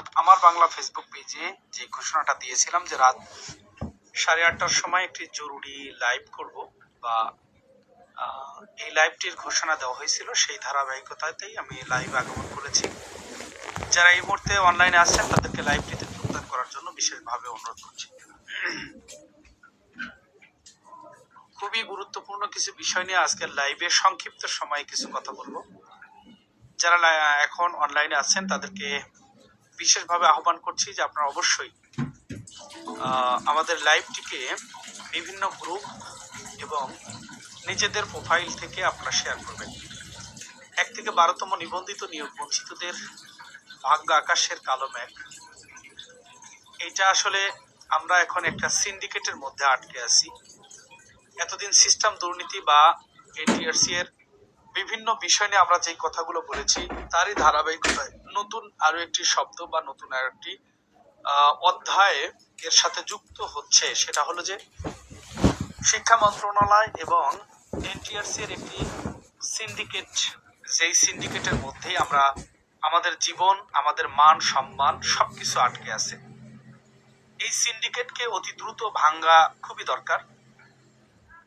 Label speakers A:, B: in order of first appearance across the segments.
A: অর্থাৎ আমার বাংলা ফেসবুক পেজে যে ঘোষণাটা দিয়েছিলাম যে রাত সাড়ে আটটার সময় একটি জরুরি লাইভ করব বা এই লাইভটির ঘোষণা দেওয়া হয়েছিল, সেই ধারাবাহিকতাতেই আমি লাইভ আগমন করেছি। যারা এই মুহূর্তে অনলাইনে আছেন, তাদেরকে লাইভটিতে যোগদান করার জন্য বিশেষভাবে অনুরোধ করছি। খুবই গুরুত্বপূর্ণ কিছু বিষয় নিয়ে আজকের লাইভে সংক্ষিপ্ত সময়ে কিছু কথা বলব। যারা এখন অনলাইনে আছেন, তাদেরকে বিশেষভাবে আহ্বান করছি যে আপনারা অবশ্যই আমাদের লাইভটিকে বিভিন্ন গ্রুপ এবং নিজেদের প্রোফাইল থেকে আপনারা শেয়ার করবেন। এক থেকে বারোতম নিবন্ধিত নিয়োগ বঞ্চিতদের ভাগ্য আকাশের কালো মেঘ। এটা আসলে আমরা এখন একটা সিন্ডিকেটের মধ্যে আটকে আছি। এতদিন সিস্টেম দুর্নীতি বা এনটিআরসি এর বিভিন্ন বিষয় নিয়ে আমরা যে কথাগুলো বলেছি, তারই ধারাবাহিকতায় নতুন আরও একটি শব্দ বা নতুন আর একটি অধ্যায় এর সাথে যুক্ত হচ্ছে, সেটা হলো যে শিক্ষা মন্ত্রণালয় এবং এনটিআরসি এর একটি সিন্ডিকেট যেই সিন্ডিকেটের মধ্যেই আমরা আমাদের জীবন, আমাদের মান, সম্মান সবকিছু আটকে আছে। এই সিন্ডিকেটকে অতি দ্রুত ভাঙ্গা খুবই দরকার।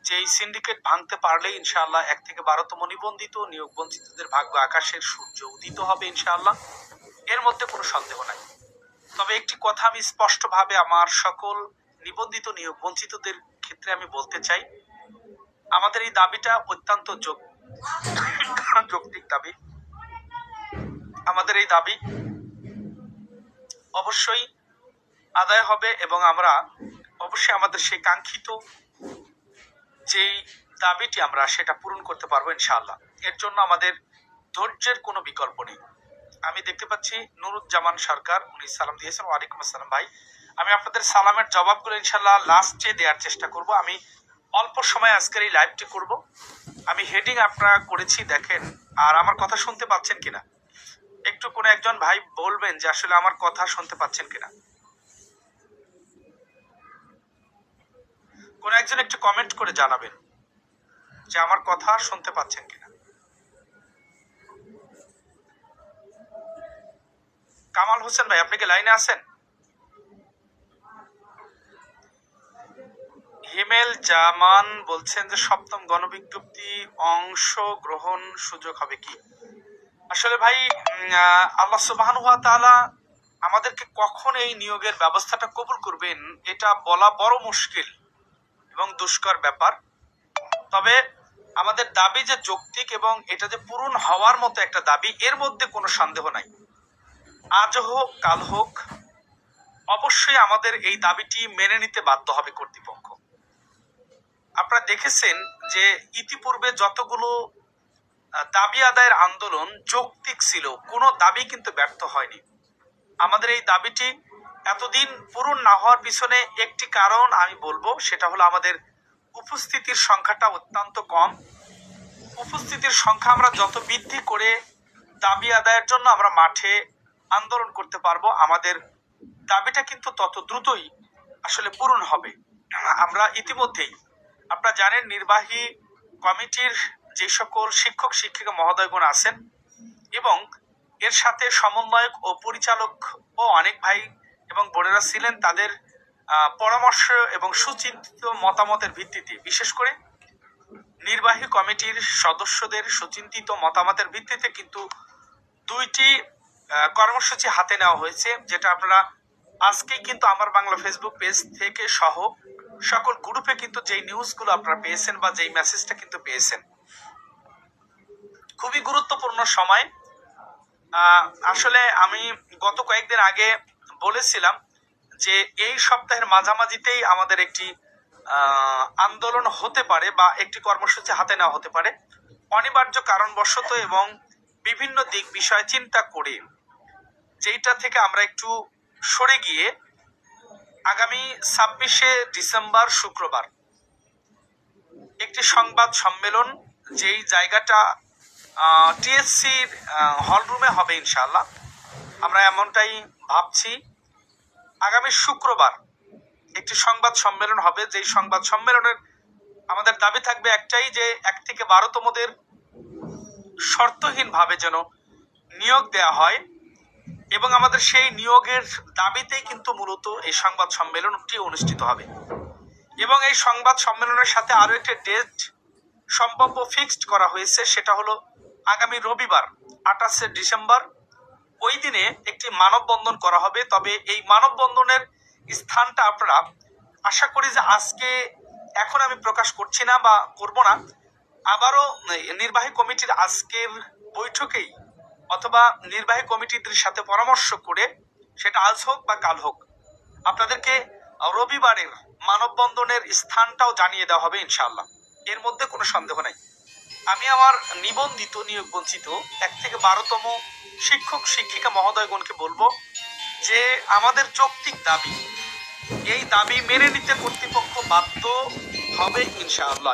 A: যে এই সিন্ডিকেট ভাঙতে পারলে ইনশাআল্লাহ এক থেকে বারোতম নিবন্ধিত নিয়োগ বঞ্চিতদের ভাগ্য আকাশের সূর্য উদিত হবে ইনশাআল্লাহ। এর মধ্যে কোনো সন্দেহ নাই। তবে একটি কথা আমি স্পষ্টভাবে আমার সকল নিবন্ধিত নিয়োগ বঞ্চিতদের ক্ষেত্রে আমি বলতে চাই। আমাদের এই দাবিটা অত্যন্ত যৌক্তিক দাবি। আমাদের এই দাবি অবশ্যই আদায় হবে এবং আমরা অবশ্যই আমাদের সেই কাঙ্ক্ষিত যেই দাবিটি আমরা সেটা পূরণ করতে পারব ইনশাআল্লাহ। এর জন্য আমাদের ধৈর্যের কোনো বিকল্প নেই। আমি দেখতে পাচ্ছি নুরুজ্জামান সরকার, উনি সালাম দিয়েছেন। ওয়ালাইকুম আসসালাম ভাই। আমি আপনাদের সালামের জবাবগুলো ইনশাল্লাহ লাস্টে দেওয়ার চেষ্টা করব। আমি অল্প সময় আজকের এই লাইভটি করব। আমি হেডিং আপনারা করেছি, দেখেন। আর আমার কথা শুনতে পাচ্ছেন কিনা? একটু কোনো একজন ভাই বলবেন যে আসলে আমার কথা শুনতে পাচ্ছেন কিনা? কোন একজন একটু কমেন্ট করে জানাবেন যে আমার কথা শুনতে পাচ্ছেন কিনা। কামাল হোসেন ভাই, আপনি কি লাইনে আছেন? হিমেল জামান বলছেন যে সপ্তম গণবিজ্ঞপ্তি অংশ গ্রহণ সুযোগ হবে কি? আসলে ভাই আল্লাহ সুবাহান তাআলা আমাদেরকে কখন এই নিয়োগের ব্যবস্থাটা কবুল করবেন এটা বলা বড় মুশকিল। এবং দুষ্কর ব্যাপার। তবে আমাদের দাবি যে যৌক্তিক এবং এটা যে পূরণ হওয়ার মতো একটা দাবি, এর মধ্যে কোনো সন্দেহ নাই। আজ হোক, কাল হোক, অবশ্যই আমাদের এই দাবিটি মেনে নিতে বাধ্য হবে কর্তৃপক্ষ। আপনারা দেখেছেন যে ইতিপূর্বে যতগুলো দাবি আদায়ের আন্দোলন যৌক্তিক ছিল, কোনো দাবি কিন্তু ব্যর্থ হয়নি। আমাদের এই দাবিটি এতদিন পূরণ না হওয়ার পিছনে একটি কারণ আমি বলব, সেটা হলো আমাদের উপস্থিতির সংখ্যাটা অত্যন্ত কম। উপস্থিতির সংখ্যা আমরা যত বৃদ্ধি করে দাবি আদায়ের জন্য আমরা মাঠে আন্দোলন করতে পারব, আমাদের দাবিটা কিন্তু তত দ্রুতই আসলে পূরণ হবে। আমরা ইতিমধ্যেই, আপনারা জানেন নির্বাহী কমিটির যে সকল শিক্ষক, শিক্ষিকা, মহোদয়গণ আছেন এবং এর সাথে সমন্বয়ক ও পরিচালক ও অনেক ভাই এবং বোনেরা ছিলেন তাদের পরামর্শ এবং সুচিন্তিত মতামতের ভিত্তিতে। বিশেষ করে নির্বাহী কমিটির সদস্যদের সুচিন্তিত মতামতের ভিত্তিতে কিন্তু দুইটি কর্মসূচি হাতে নেওয়া হয়েছে, যেটা আপনারা আজকেই কিন্তু আমার বাংলা ফেসবুক পেজ থেকে সহ সকল গ্রুপে কিন্তু যেই নিউজগুলো আপনারা পেয়েছেন বা যেই মেসেজটা কিন্তু পেয়েছেন। খুবই গুরুত্বপূর্ণ সময়। আসলে আমি গত কয়েকদিন আগে বলেছিলাম যে এই সপ্তাহের মাঝামাঝিতেই আমাদের একটি আন্দোলন হতে পারে বা একটি কর্মসূচি হাতে নেওয়া হতে পারে। অনিবার্য কারণবশত এবং বিভিন্ন দিক বিষয় চিন্তা করে যেইটা থেকে আমরা একটু সরে গিয়ে আগামী ছাব্বিশে ডিসেম্বর শুক্রবার একটি সংবাদ সম্মেলন যেই জায়গাটা টিএসসির হল রুমে হবে ইনশাল্লাহ আমরা এমনটাই ভাবছি। আগামী শুক্রবার একটি সংবাদ সম্মেলন হবে। যেই সংবাদ সম্মেলনের আমাদের দাবি থাকবে একটাই যে, এক থেকে বারোতমদের শর্তহীনভাবে যেন নিয়োগ দেয়া হয়। এবং আমাদের সেই নিয়োগের দাবিতেই কিন্তু মূলত এই সংবাদ সম্মেলনটি অনুষ্ঠিত হবে। এবং এই সংবাদ সম্মেলনের সাথে আরও একটি ডেট সম্ভাব্য ফিক্সড করা হয়েছে, সেটা হলো আগামী রবিবার, আঠাশে ডিসেম্বর ওই দিনে একটি মানববন্ধন করা হবে। তবে এই মানববন্ধনের স্থানটা আপনারা আশা করি যে আজকে এখন আমি প্রকাশ করছি না বা করব না। আবারও নির্বাহী কমিটির আজকের বৈঠকেই অথবা নির্বাহী কমিটিদের সাথে পরামর্শ করে সেটা আজ হোক বা কাল হোক, আপনাদেরকে রবিবারের মানববন্ধনের স্থানটাও জানিয়ে দেওয়া হবে ইনশাআল্লাহ। এর মধ্যে কোনো সন্দেহ নাই। আমি আমার নিবন্ধিত নিয়োগ বঞ্চিত এক থেকে বারোতম শিক্ষক, শিক্ষিকা মহোদয়গণকে বলব যে আমাদের যৌক্তিক দাবি, এই দাবি মেনে নিতে কর্তৃপক্ষ বাধ্য হবে ইনশাআল্লাহ।